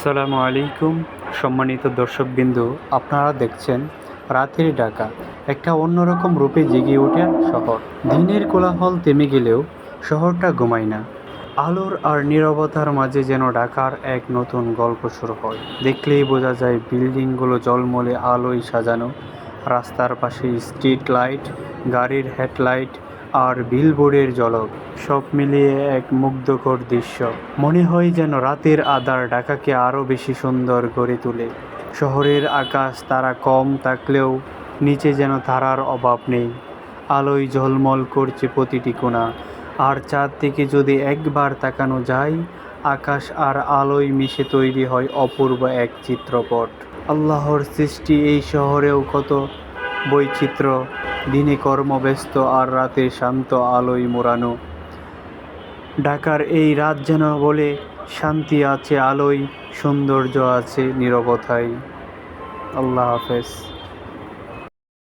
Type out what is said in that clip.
আসসালামু আলাইকুম, সম্মানিত দর্শকবিন্দু। আপনারা দেখছেন রাতের ঢাকা, একটা অন্যরকম রূপে জেগে ওঠে শহর। দিনের কোলাহল থেমে গেলেও শহরটা ঘুমায় না। আলোর আর নীরবতার মাঝে যেন ঢাকার এক নতুন গল্প শুরু হয়। দেখলেই বোঝা যায় বিল্ডিংগুলো জলমলে আলোয় সাজানো। রাস্তার পাশে স্ট্রিট লাইট, গাড়ির হেডলাইট আর বিলবোর্ডের জলক সব মিলিয়ে এক মুগ্ধকর দৃশ্য। মনে হয় যেন রাতের আধার ঢাকাকে আরও বেশি সুন্দর করে তোলে। শহরের আকাশ তারা কম থাকলেও নিচে যেন তারার অভাব নেই। আলোয় ঝলমল করছে প্রতিটি কোণা। আর চাঁদ থেকে যদি একবার তাকানো যায়, আকাশ আর আলোয় মিশে তৈরি হয় অপূর্ব এক চিত্রপট। আল্লাহর সৃষ্টি এই শহরেও কত বৈচিত্র্য, দিনে কর্মব্যস্ত আর রাতে শান্ত আলোয় মোড়ানো। ঢাকার এই রাত যেন বলে, শান্তি আছে আলোয়, সৌন্দর্য আছে নীরবতায়। আল্লাহ হাফেজ।